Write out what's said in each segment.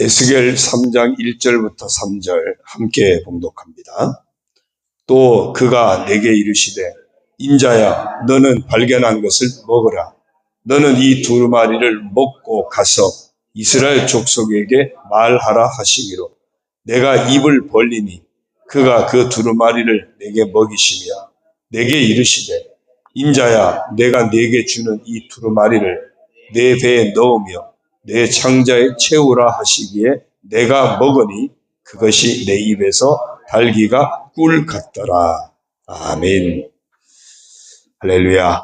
에스겔 3장 1절부터 3절 함께 봉독합니다. 또 그가 내게 이르시되 인자야 너는 발견한 것을 먹으라. 너는 이 두루마리를 먹고 가서 이스라엘 족속에게 말하라 하시기로 내가 입을 벌리니 그가 그 두루마리를 내게 먹이시며 내게 이르시되 인자야 내가 내게 주는 이 두루마리를 내 배에 넣으며 내 창자에 채우라 하시기에 내가 먹으니 그것이 내 입에서 달기가 꿀 같더라. 아멘. 할렐루야.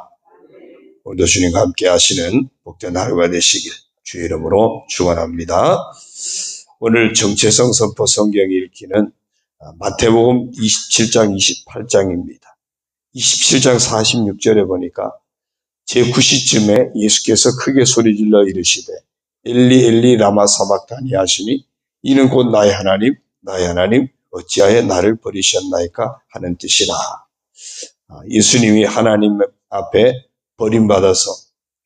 오늘도 주님과 함께 하시는 복된 하루가 되시길 주의 이름으로 축원합니다. 오늘 정체성 선포 성경 읽기는 마태복음 27장 28장입니다. 27장 46절에 보니까 제9시쯤에 예수께서 크게 소리질러 이르시되 엘리 엘리 라마 사박다니 하시니 이는 곧 나의 하나님 나의 하나님 어찌하여 나를 버리셨나이까 하는 뜻이라. 아, 예수님이 하나님 앞에 버림받아서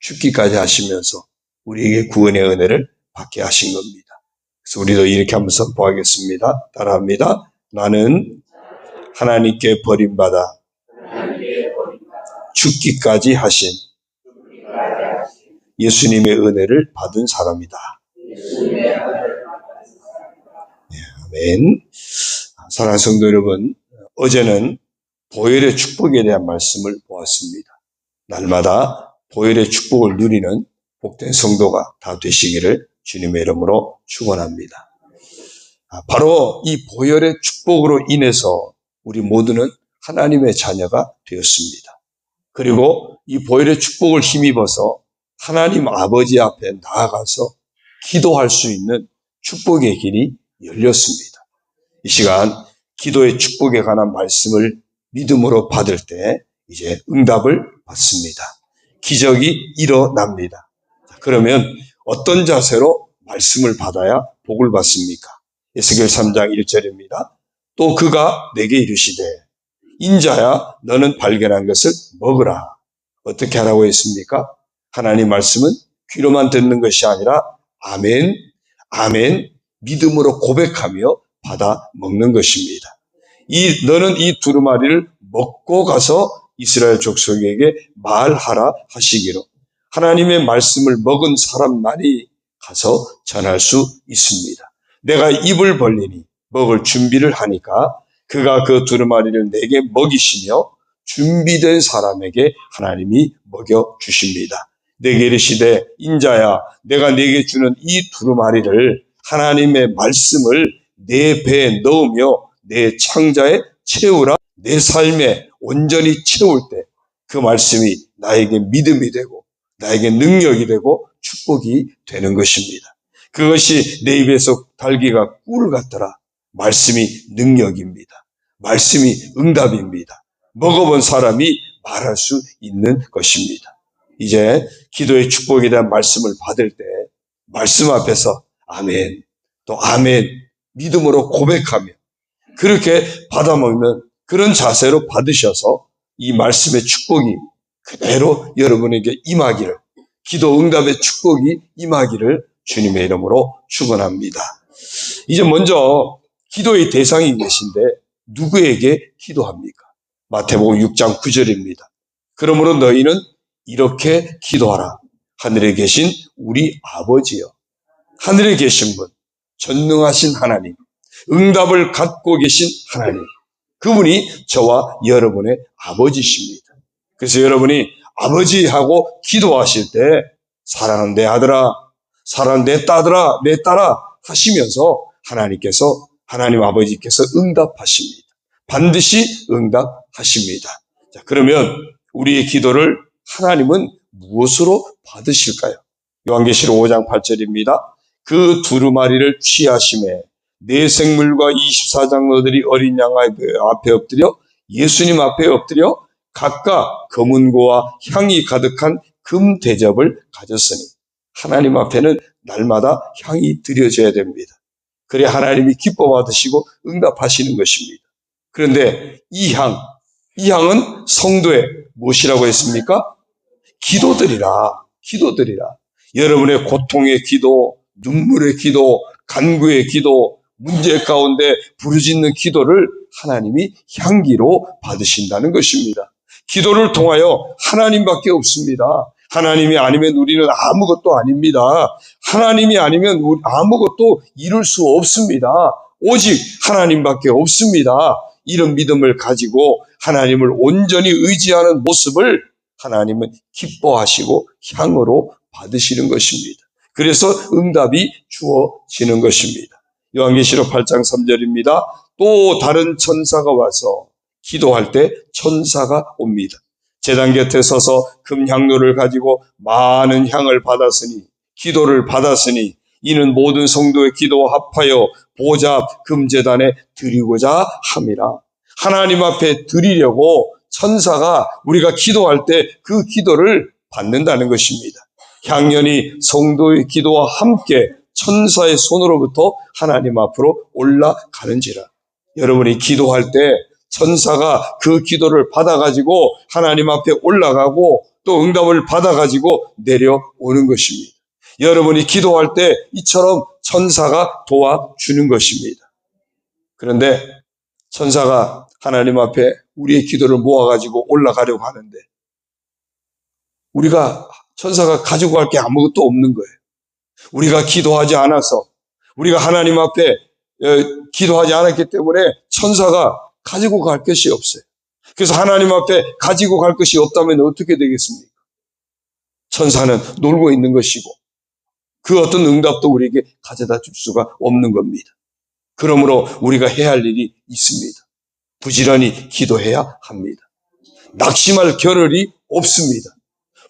죽기까지 하시면서 우리에게 구원의 은혜를 받게 하신 겁니다. 그래서 우리도 이렇게 한번 선포하겠습니다. 따라합니다. 나는 하나님께 버림받아 죽기까지 하신 예수님의 은혜를 받은 사람이다. 네, 아멘. 사랑하는 성도 여러분, 어제는 보혈의 축복에 대한 말씀을 보았습니다. 날마다 보혈의 축복을 누리는 복된 성도가 다 되시기를 주님의 이름으로 축원합니다. 아, 바로 이 보혈의 축복으로 인해서 우리 모두는 하나님의 자녀가 되었습니다. 그리고 이 보혈의 축복을 힘입어서 하나님 아버지 앞에 나아가서 기도할 수 있는 축복의 길이 열렸습니다. 이 시간 기도의 축복에 관한 말씀을 믿음으로 받을 때 이제 응답을 받습니다. 기적이 일어납니다. 그러면 어떤 자세로 말씀을 받아야 복을 받습니까? 에스겔 3장 1절입니다. 또 그가 내게 이르시되 인자야 너는 발견한 것을 먹으라. 어떻게 하라고 했습니까? 하나님 말씀은 귀로만 듣는 것이 아니라 아멘, 아멘, 믿음으로 고백하며 받아 먹는 것입니다. 이, 너는 이 두루마리를 먹고 가서 이스라엘 족속에게 말하라 하시기로 하나님의 말씀을 먹은 사람만이 가서 전할 수 있습니다. 내가 입을 벌리니 먹을 준비를 하니까 그가 그 두루마리를 내게 먹이시며 준비된 사람에게 하나님이 먹여 주십니다. 내게 이르시되 인자야 내가 내게 주는 이 두루마리를 하나님의 말씀을 내 배에 넣으며 내 창자에 채우라 내 삶에 온전히 채울 때 그 말씀이 나에게 믿음이 되고 나에게 능력이 되고 축복이 되는 것입니다. 그것이 내 입에서 달기가 꿀 같더라. 말씀이 능력입니다. 말씀이 응답입니다. 먹어본 사람이 말할 수 있는 것입니다. 이제 기도의 축복에 대한 말씀을 받을 때 말씀 앞에서 아멘, 또 아멘, 믿음으로 고백하며 그렇게 받아먹는 그런 자세로 받으셔서 이 말씀의 축복이 그대로 여러분에게 임하기를 기도 응답의 축복이 임하기를 주님의 이름으로 축원합니다. 이제 먼저 기도의 대상이 계신데 누구에게 기도합니까? 마태복음 6장 9절입니다. 그러므로 너희는 이렇게 기도하라. 하늘에 계신 우리 아버지여. 하늘에 계신 분, 전능하신 하나님, 응답을 갖고 계신 하나님. 그분이 저와 여러분의 아버지십니다. 그래서 여러분이 아버지하고 기도하실 때 사랑하는 내 아들아, 사랑하는 내 딸들아, 내 딸아 하시면서 하나님께서 하나님 아버지께서 응답하십니다. 반드시 응답하십니다. 자, 그러면 우리의 기도를 하나님은 무엇으로 받으실까요? 요한계시록 5장 8절입니다. 그 두루마리를 취하심에 내 생물과 24장로들이 어린 양 앞에 엎드려 예수님 앞에 엎드려 각각 검은고와 향이 가득한 금 대접을 가졌으니 하나님 앞에는 날마다 향이 드려져야 됩니다. 그래 하나님이 기뻐 받으시고 응답하시는 것입니다. 그런데 이 향, 이 향은 성도의 무엇이라고 했습니까? 기도들이라, 기도들이라. 여러분의 고통의 기도, 눈물의 기도, 간구의 기도, 문제 가운데 부르짖는 기도를 하나님이 향기로 받으신다는 것입니다. 기도를 통하여 하나님밖에 없습니다. 하나님이 아니면 우리는 아무것도 아닙니다. 하나님이 아니면 아무것도 이룰 수 없습니다. 오직 하나님밖에 없습니다. 이런 믿음을 가지고 하나님을 온전히 의지하는 모습을 하나님은 기뻐하시고 향으로 받으시는 것입니다. 그래서 응답이 주어지는 것입니다. 요한계시록 8장 3절입니다. 또 다른 천사가 와서 기도할 때 천사가 옵니다. 제단 곁에 서서 금향로를 가지고 많은 향을 받았으니 기도를 받았으니 이는 모든 성도의 기도와 합하여 보좌 금제단에 드리고자 함이라. 하나님 앞에 드리려고 천사가 우리가 기도할 때 그 기도를 받는다는 것입니다. 향연이 성도의 기도와 함께 천사의 손으로부터 하나님 앞으로 올라가는지라. 여러분이 기도할 때 천사가 그 기도를 받아가지고 하나님 앞에 올라가고 또 응답을 받아가지고 내려오는 것입니다. 여러분이 기도할 때 이처럼 천사가 도와주는 것입니다. 그런데 천사가 하나님 앞에 우리의 기도를 모아가지고 올라가려고 하는데 우리가 천사가 가지고 갈 게 아무것도 없는 거예요. 우리가 기도하지 않아서 우리가 하나님 앞에 어, 기도하지 않았기 때문에 천사가 가지고 갈 것이 없어요. 그래서 하나님 앞에 가지고 갈 것이 없다면 어떻게 되겠습니까? 천사는 놀고 있는 것이고 그 어떤 응답도 우리에게 가져다 줄 수가 없는 겁니다. 그러므로 우리가 해야 할 일이 있습니다. 부지런히 기도해야 합니다. 낙심할 겨를이 없습니다.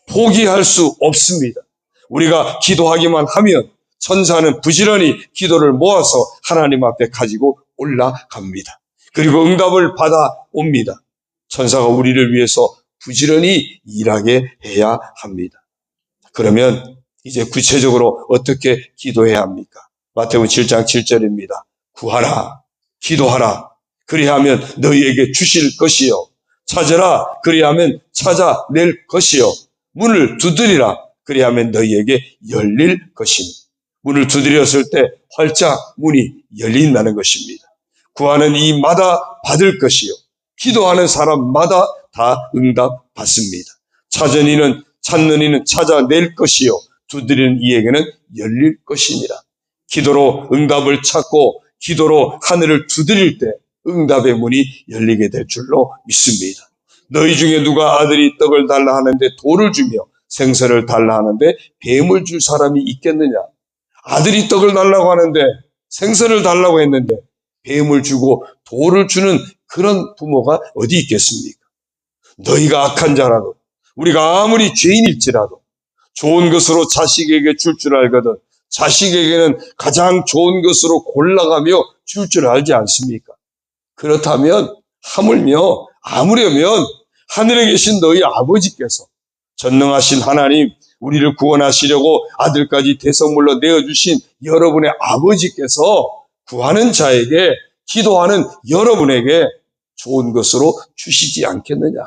포기할 수 없습니다. 우리가 기도하기만 하면 천사는 부지런히 기도를 모아서 하나님 앞에 가지고 올라갑니다. 그리고 응답을 받아옵니다. 천사가 우리를 위해서 부지런히 일하게 해야 합니다. 그러면 이제 구체적으로 어떻게 기도해야 합니까? 마태복음 7장 7절입니다. 구하라, 기도하라. 그리하면 너희에게 주실 것이요. 찾으라, 그리하면 찾아낼 것이요. 문을 두드리라, 그리하면 너희에게 열릴 것이니. 문을 두드렸을 때 활짝 문이 열린다는 것입니다. 구하는 이마다 받을 것이요. 기도하는 사람마다 다 응답 받습니다. 찾은 이는 찾는 이는 찾아낼 것이요. 두드리는 이에게는 열릴 것이니라. 기도로 응답을 찾고 기도로 하늘을 두드릴 때 응답의 문이 열리게 될 줄로 믿습니다. 너희 중에 누가 아들이 떡을 달라 하는데 돌을 주며 생선을 달라 하는데 뱀을 줄 사람이 있겠느냐? 아들이 떡을 달라고 하는데 생선을 달라고 했는데 뱀을 주고 돌을 주는 그런 부모가 어디 있겠습니까? 너희가 악한 자라도 우리가 아무리 죄인일지라도 좋은 것으로 자식에게 줄줄 알거든 자식에게는 가장 좋은 것으로 골라가며 줄줄 알지 않습니까? 그렇다면 하물며 아무려면 하늘에 계신 너희 아버지께서 전능하신 하나님 우리를 구원하시려고 아들까지 대성물로 내어주신 여러분의 아버지께서 구하는 자에게 기도하는 여러분에게 좋은 것으로 주시지 않겠느냐.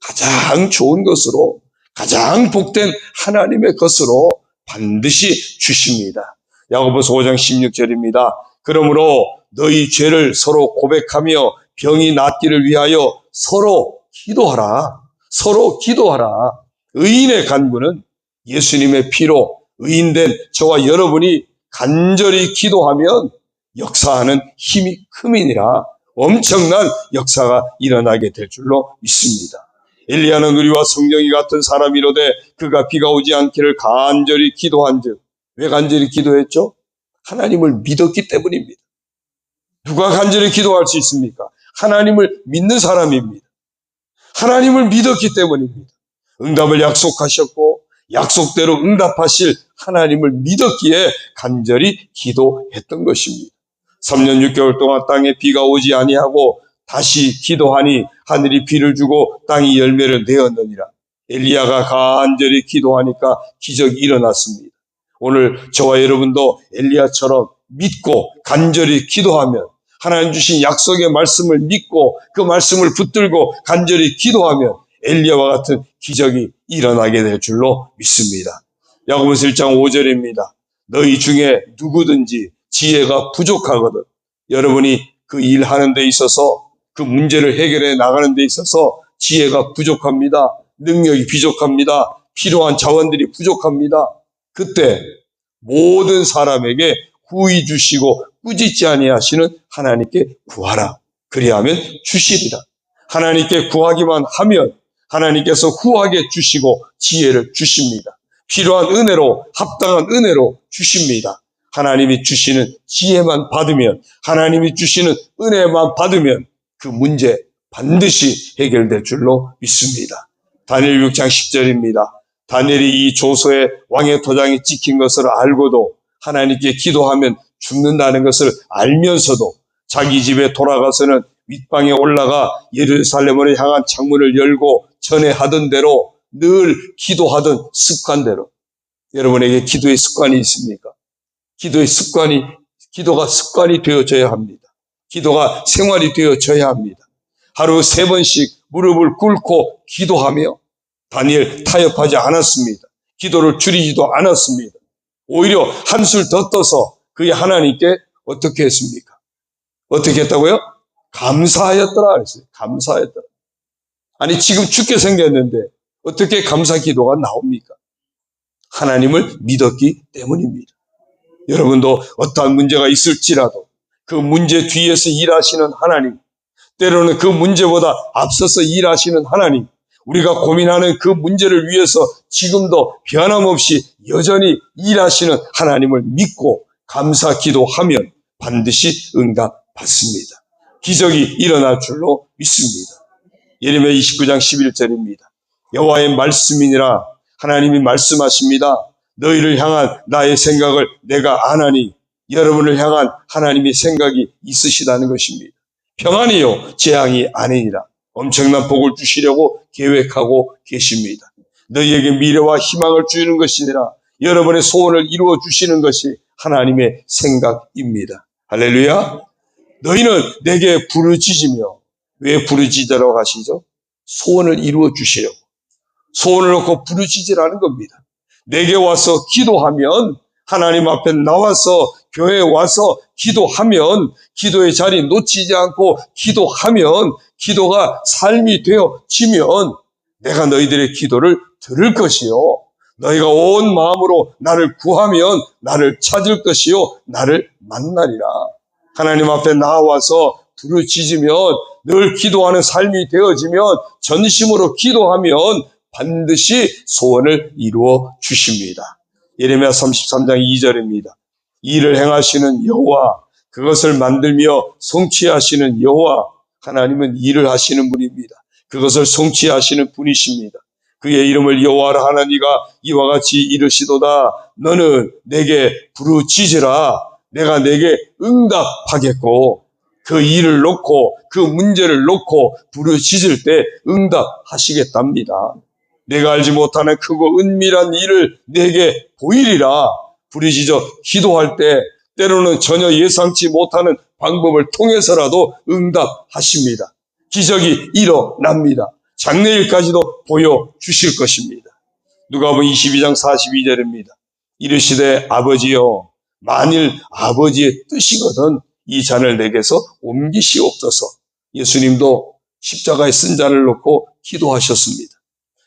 가장 좋은 것으로 가장 복된 하나님의 것으로 반드시 주십니다. 야고보서 5장 16절입니다. 그러므로 너희 죄를 서로 고백하며 병이 낫기를 위하여 서로 기도하라. 서로 기도하라. 의인의 간구는 예수님의 피로 의인된 저와 여러분이 간절히 기도하면 역사하는 힘이 크민이라 엄청난 역사가 일어나게 될 줄로 믿습니다. 엘리야는 우리와 성경이 같은 사람이로되 그가 비가 오지 않기를 간절히 기도한즉 왜 간절히 기도했죠? 하나님을 믿었기 때문입니다. 누가 간절히 기도할 수 있습니까? 하나님을 믿는 사람입니다. 하나님을 믿었기 때문입니다. 응답을 약속하셨고 약속대로 응답하실 하나님을 믿었기에 간절히 기도했던 것입니다. 3년 6개월 동안 땅에 비가 오지 아니하고 다시 기도하니 하늘이 비를 주고 땅이 열매를 내었느니라. 엘리야가 간절히 기도하니까 기적이 일어났습니다. 오늘 저와 여러분도 엘리야처럼 믿고 간절히 기도하면 하나님 주신 약속의 말씀을 믿고 그 말씀을 붙들고 간절히 기도하면 엘리야와 같은 기적이 일어나게 될 줄로 믿습니다. 야고보서 1장 5절입니다. 너희 중에 누구든지 지혜가 부족하거든 여러분이 그 일하는 데 있어서 그 문제를 해결해 나가는 데 있어서 지혜가 부족합니다. 능력이 부족합니다. 필요한 자원들이 부족합니다. 그때 모든 사람에게 후히 주시고 꾸짖지 아니하시는 하나님께 구하라. 그리하면 주시리라. 하나님께 구하기만 하면 하나님께서 후하게 주시고 지혜를 주십니다. 필요한 은혜로 합당한 은혜로 주십니다. 하나님이 주시는 지혜만 받으면 하나님이 주시는 은혜만 받으면 그 문제 반드시 해결될 줄로 믿습니다. 다니엘 6장 10절입니다. 다니엘이 이 조서에 왕의 도장이 찍힌 것을 알고도 하나님께 기도하면 죽는다는 것을 알면서도 자기 집에 돌아가서는 윗방에 올라가 예루살렘을 향한 창문을 열고 전에 하던 대로 늘 기도하던 습관대로 여러분에게 기도의 습관이 있습니까? 기도의 습관이 기도가 습관이 되어져야 합니다. 기도가 생활이 되어져야 합니다. 하루 세 번씩 무릎을 꿇고 기도하며 다니엘 타협하지 않았습니다. 기도를 줄이지도 않았습니다. 오히려 한술 더 떠서 그의 하나님께 어떻게 했습니까? 어떻게 했다고요? 감사하였더라 그랬어요. 감사하였더라. 아니 지금 죽게 생겼는데 어떻게 감사 기도가 나옵니까? 하나님을 믿었기 때문입니다. 여러분도 어떠한 문제가 있을지라도 그 문제 뒤에서 일하시는 하나님, 때로는 그 문제보다 앞서서 일하시는 하나님, 우리가 고민하는 그 문제를 위해서 지금도 변함없이 여전히 일하시는 하나님을 믿고 감사 기도하면 반드시 응답 받습니다. 기적이 일어날 줄로 믿습니다. 예레미야 29장 11절입니다. 여호와의 말씀이니라 하나님이 말씀하십니다. 너희를 향한 나의 생각을 내가 아나니 여러분을 향한 하나님의 생각이 있으시다는 것입니다. 평안이요 재앙이 아니니라. 엄청난 복을 주시려고 계획하고 계십니다. 너희에게 미래와 희망을 주는 것이니라. 여러분의 소원을 이루어 주시는 것이 하나님의 생각입니다. 할렐루야. 너희는 내게 부르짖으며 왜 부르짖으라고 하시죠? 소원을 이루어 주시려고. 소원을 놓고 부르짖으라는 겁니다. 내게 와서 기도하면 하나님 앞에 나와서 교회에 와서 기도하면 기도의 자리 놓치지 않고 기도하면 기도가 삶이 되어지면 내가 너희들의 기도를 들을 것이요. 너희가 온 마음으로 나를 구하면 나를 찾을 것이요. 나를 만나리라. 하나님 앞에 나와서 부르짖으면 늘 기도하는 삶이 되어지면 전심으로 기도하면 반드시 소원을 이루어 주십니다. 예레미야 33장 2절입니다. 일을 행하시는 여호와 그것을 만들며 성취하시는 여호와 하나님은 일을 하시는 분입니다. 그것을 성취하시는 분이십니다. 그의 이름을 여호와라 하나니가 이와 같이 이르시도다 너는 내게 부르짖으라 내가 내게 응답하겠고 그 일을 놓고 그 문제를 놓고 부르짖을 때 응답하시겠답니다. 내가 알지 못하는 크고 은밀한 일을 내게 보이리라. 부르짖어 기도할 때 때로는 전혀 예상치 못하는 방법을 통해서라도 응답하십니다. 기적이 일어납니다. 장래일까지도 보여주실 것입니다. 누가복음 22장 42절입니다. 이르시되 아버지여 만일 아버지의 뜻이거든 이 잔을 내게서 옮기시옵소서. 예수님도 십자가에 쓴 잔을 놓고 기도하셨습니다.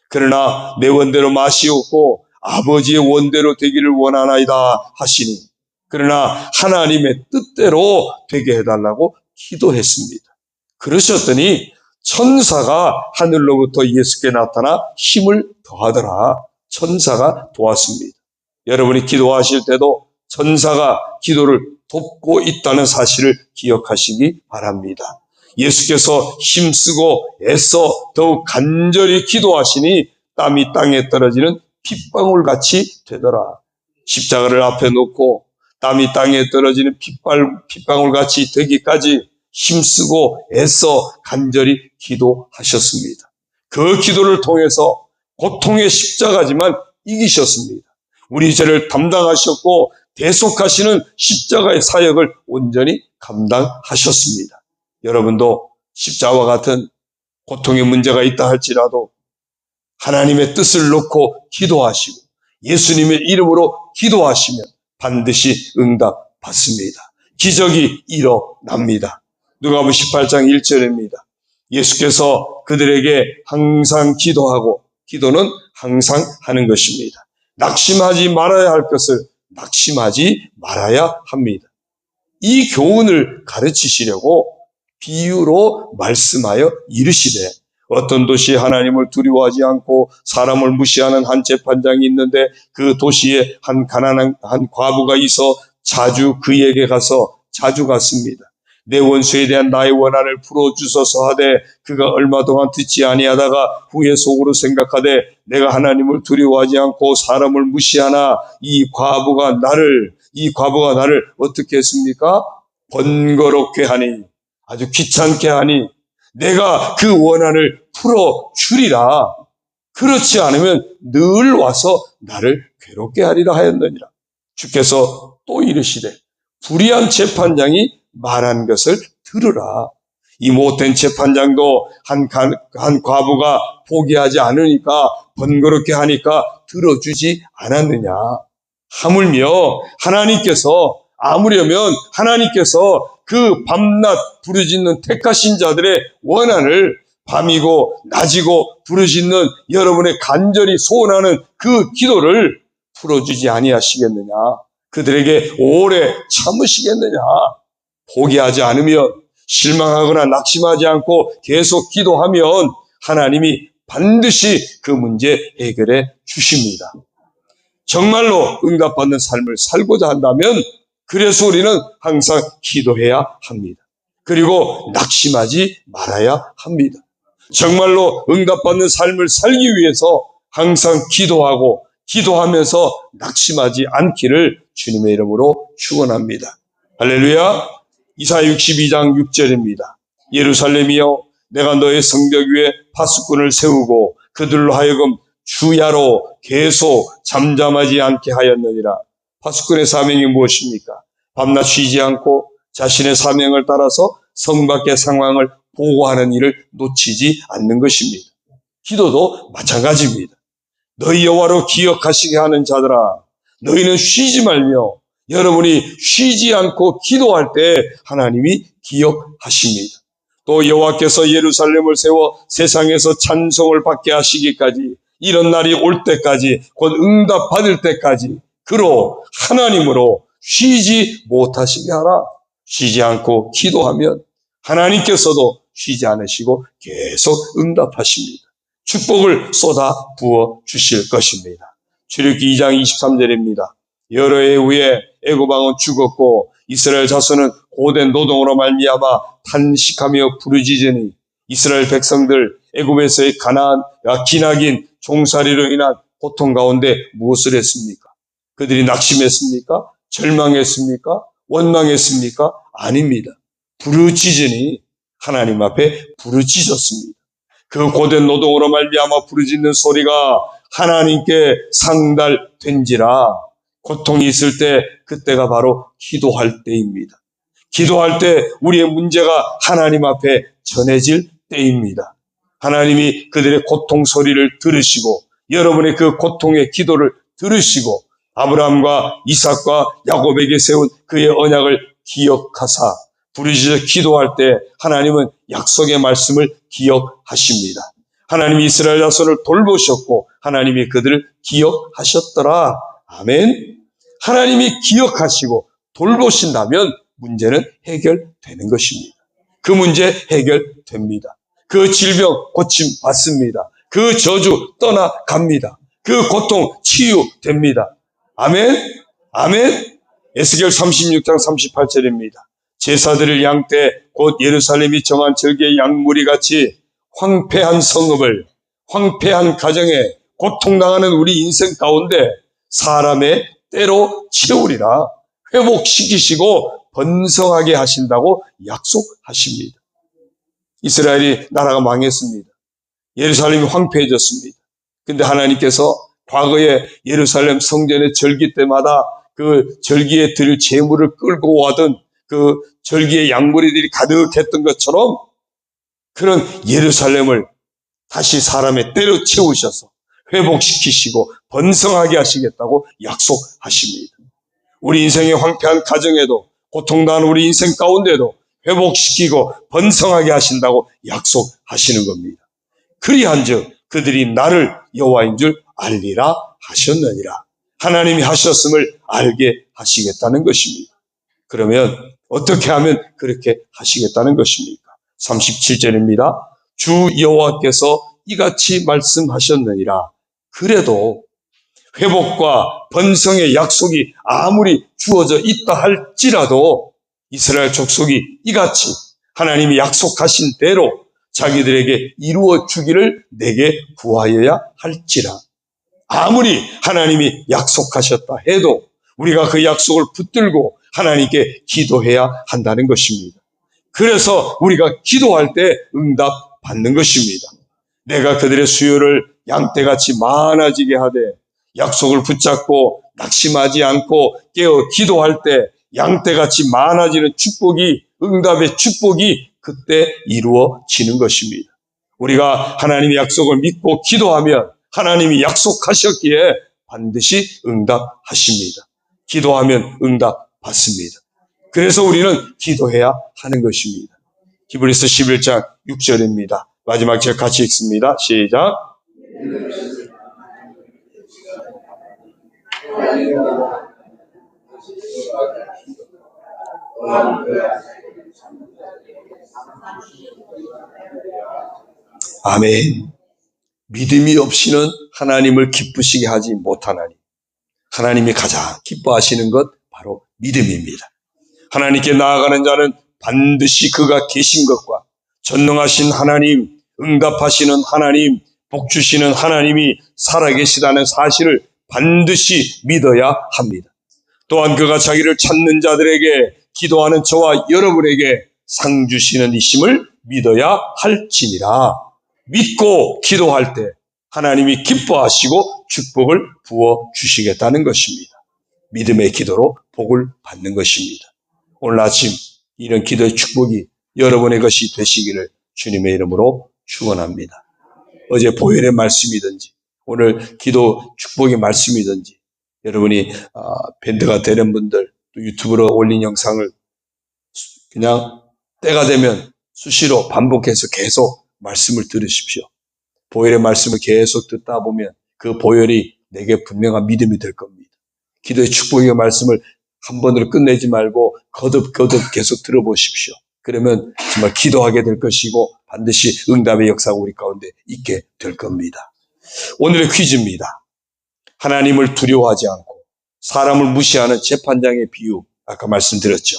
그러나 내 원대로 마시옵고 아버지의 원대로 되기를 원하나이다 하시니 그러나 하나님의 뜻대로 되게 해달라고 기도했습니다. 그러셨더니 천사가 하늘로부터 예수께 나타나 힘을 더하더라. 천사가 도왔습니다. 여러분이 기도하실 때도 천사가 기도를 돕고 있다는 사실을 기억하시기 바랍니다. 예수께서 힘쓰고 애써 더욱 간절히 기도하시니 땀이 땅에 떨어지는 핏방울 같이 되더라. 십자가를 앞에 놓고 땀이 땅에 떨어지는 핏방울 같이 되기까지 힘쓰고 애써 간절히 기도하셨습니다. 그 기도를 통해서 고통의 십자가지만 이기셨습니다. 우리 죄를 담당하셨고 대속하시는 십자가의 사역을 온전히 감당하셨습니다. 여러분도 십자와 같은 고통의 문제가 있다 할지라도 하나님의 뜻을 놓고 기도하시고 예수님의 이름으로 기도하시면 반드시 응답 받습니다. 기적이 일어납니다. 누가복음 18장 1절입니다. 예수께서 그들에게 항상 기도하고 기도는 항상 하는 것입니다. 낙심하지 말아야 할 것을 낙심하지 말아야 합니다. 이 교훈을 가르치시려고 비유로 말씀하여 이르시되 어떤 도시에 하나님을 두려워하지 않고 사람을 무시하는 한 재판장이 있는데 그 도시에 한 가난한 한 과부가 있어 자주 그에게 가서 자주 갔습니다. 내 원수에 대한 나의 원한을 풀어주소서 하되 그가 얼마 동안 듣지 아니하다가 후에 속으로 생각하되 내가 하나님을 두려워하지 않고 사람을 무시하나 이 과부가 나를 이 과부가 나를 어떻게 했습니까? 번거롭게 하니 아주 귀찮게 하니 내가 그 원한을 풀어 주리라. 그렇지 않으면 늘 와서 나를 괴롭게 하리라 하였느니라. 주께서 또 이르시되 불의한 재판장이 말한 것을 들으라. 이 못된 재판장도 한, 가- 한 과부가 포기하지 않으니까 번거롭게 하니까 들어주지 않았느냐. 하물며 하나님께서 아무려면 하나님께서 그 밤낮 부르짖는 택하신 자들의 원한을 밤이고 낮이고 부르짖는 여러분의 간절히 소원하는 그 기도를 풀어주지 아니하시겠느냐. 그들에게 오래 참으시겠느냐. 포기하지 않으면 실망하거나 낙심하지 않고 계속 기도하면 하나님이 반드시 그 문제 해결해 주십니다. 정말로 응답받는 삶을 살고자 한다면 그래서 우리는 항상 기도해야 합니다. 그리고 낙심하지 말아야 합니다. 정말로 응답받는 삶을 살기 위해서 항상 기도하고 기도하면서 낙심하지 않기를 주님의 이름으로 축원합니다. 할렐루야. 이사 62장 6절입니다. 예루살렘이여 내가 너의 성벽 위에 파수꾼을 세우고 그들로 하여금 주야로 계속 잠잠하지 않게 하였느니라. 파수꾼의 사명이 무엇입니까? 밤낮 쉬지 않고 자신의 사명을 따라서 성 밖의 상황을 보고하는 일을 놓치지 않는 것입니다. 기도도 마찬가지입니다. 너희 여호와로 기억하시게 하는 자들아 너희는 쉬지 말며 여러분이 쉬지 않고 기도할 때 하나님이 기억하십니다. 또 여호와께서 예루살렘을 세워 세상에서 찬송을 받게 하시기까지 이런 날이 올 때까지 곧 응답 받을 때까지 그로 하나님으로 쉬지 못하시게 하라. 쉬지 않고 기도하면 하나님께서도 쉬지 않으시고 계속 응답하십니다. 축복을 쏟아 부어 주실 것입니다. 출애굽기 2장 23절입니다. 여러 해 후에 애고방은 죽었고 이스라엘 자손은 고된 노동으로 말미암아 탄식하며 부르짖으니 이스라엘 백성들 애굽에서의 아, 기나긴 종살이로 인한 고통 가운데 무엇을 했습니까? 그들이 낙심했습니까? 절망했습니까? 원망했습니까? 아닙니다. 부르짖으니 하나님 앞에 부르짖었습니다. 그 고된 노동으로 말미암아 부르짖는 소리가 하나님께 상달된지라 고통이 있을 때 그때가 바로 기도할 때입니다. 기도할 때 우리의 문제가 하나님 앞에 전해질 때입니다. 하나님이 그들의 고통 소리를 들으시고 여러분의 그 고통의 기도를 들으시고 아브라함과 이삭과 야곱에게 세운 그의 언약을 기억하사 부르짖어 기도할 때 하나님은 약속의 말씀을 기억하십니다. 하나님이 이스라엘 자손을 돌보셨고 하나님이 그들을 기억하셨더라. 아멘. 하나님이 기억하시고 돌보신다면 문제는 해결되는 것입니다. 그 문제 해결됩니다. 그 질병 고침 받습니다. 그 저주 떠나갑니다. 그 고통 치유됩니다. 아멘. 아멘. 에스겔 36장 38절입니다. 제사드릴 양때 곧 예루살렘이 정한 절기의 양무리 같이 황폐한 성읍을 황폐한 가정에 고통당하는 우리 인생 가운데 사람의 때로 채우리라 회복시키시고 번성하게 하신다고 약속하십니다. 이스라엘이 나라가 망했습니다. 예루살렘이 황폐해졌습니다. 근데 하나님께서 과거에 예루살렘 성전의 절기 때마다 그 절기에 드릴 제물을 끌고 와던 그 절기의 양무리들이 가득했던 것처럼 그런 예루살렘을 다시 사람의 때로 채우셔서 회복시키시고 번성하게 하시겠다고 약속하십니다. 우리 인생의 황폐한 가정에도 고통당하는 우리 인생 가운데도 회복시키고 번성하게 하신다고 약속하시는 겁니다. 그리한즉 그들이 나를 여호와인 줄 알리라 하셨느니라. 하나님이 하셨음을 알게 하시겠다는 것입니다. 그러면 어떻게 하면 그렇게 하시겠다는 것입니까? 37절입니다. 주 여호와께서 이같이 말씀하셨느니라. 그래도 회복과 번성의 약속이 아무리 주어져 있다 할지라도 이스라엘 족속이 이같이 하나님이 약속하신 대로 자기들에게 이루어 주기를 내게 구하여야 할지라. 아무리 하나님이 약속하셨다 해도 우리가 그 약속을 붙들고 하나님께 기도해야 한다는 것입니다. 그래서 우리가 기도할 때 응답 받는 것입니다. 내가 그들의 수요를 양떼같이 많아지게 하되 약속을 붙잡고 낙심하지 않고 깨어 기도할 때 양떼같이 많아지는 축복이 응답의 축복이 그때 이루어지는 것입니다. 우리가 하나님의 약속을 믿고 기도하면 하나님이 약속하셨기에 반드시 응답하십니다. 기도하면 응답 받습니다. 그래서 우리는 기도해야 하는 것입니다. 히브리서 11장 6절입니다. 마지막 절 같이 읽습니다. 시작. 아멘. 믿음이 없이는 하나님을 기쁘시게 하지 못하나니 하나님이 가장 기뻐하시는 것 바로 믿음입니다. 하나님께 나아가는 자는 반드시 그가 계신 것과 전능하신 하나님, 응답하시는 하나님, 복 주시는 하나님이 살아계시다는 사실을 반드시 믿어야 합니다. 또한 그가 자기를 찾는 자들에게 기도하는 저와 여러분에게 상 주시는 이심을 믿어야 할지니라. 믿고 기도할 때 하나님이 기뻐하시고 축복을 부어 주시겠다는 것입니다. 믿음의 기도로 복을 받는 것입니다. 오늘 아침 이런 기도의 축복이 여러분의 것이 되시기를 주님의 이름으로 축원합니다. 어제 보혈의 말씀이든지 오늘 기도 축복의 말씀이든지 여러분이 아, 밴드가 되는 분들 또 유튜브로 올린 영상을 그냥 때가 되면 수시로 반복해서 계속 말씀을 들으십시오. 보혈의 말씀을 계속 듣다 보면 그 보혈이 내게 분명한 믿음이 될 겁니다. 기도의 축복의 말씀을 한 번으로 끝내지 말고 거듭거듭 계속 들어보십시오. 그러면 정말 기도하게 될 것이고 반드시 응답의 역사가 우리 가운데 있게 될 겁니다. 오늘의 퀴즈입니다. 하나님을 두려워하지 않고 사람을 무시하는 재판장의 비유 아까 말씀드렸죠.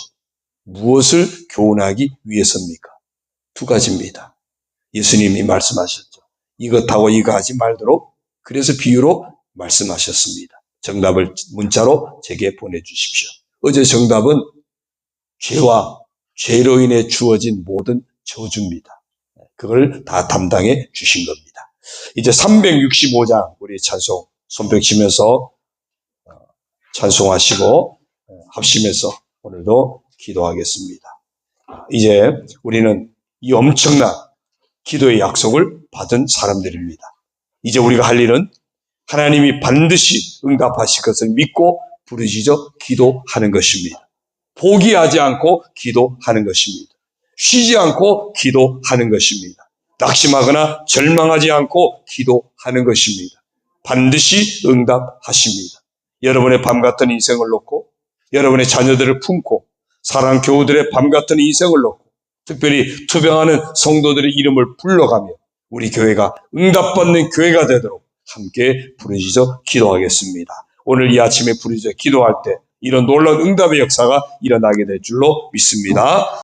무엇을 교훈하기 위해서입니까? 두 가지입니다. 예수님이 말씀하셨죠. 이것하고 이거 하지 말도록 그래서 비유로 말씀하셨습니다. 정답을 문자로 제게 보내주십시오. 어제 정답은 죄와 죄로 인해 주어진 모든 저주입니다. 그걸 다 담당해 주신 겁니다. 이제 365장 우리 찬송 손뼉 치면서 어, 찬송하시고 어, 합심해서 오늘도 기도하겠습니다. 이제 우리는 이 엄청난 기도의 약속을 받은 사람들입니다. 이제 우리가 할 일은 하나님이 반드시 응답하실 것을 믿고 부르짖어 기도하는 것입니다. 포기하지 않고 기도하는 것입니다. 쉬지 않고 기도하는 것입니다. 낙심하거나 절망하지 않고 기도하는 것입니다. 반드시 응답하십니다. 여러분의 밤 같은 인생을 놓고 여러분의 자녀들을 품고 사랑 교우들의 밤 같은 인생을 놓고 특별히 투병하는 성도들의 이름을 불러가며 우리 교회가 응답받는 교회가 되도록 함께 부르짖어 기도하겠습니다. 오늘 이 아침에 부르짖어 기도할 때 이런 놀라운 응답의 역사가 일어나게 될 줄로 믿습니다.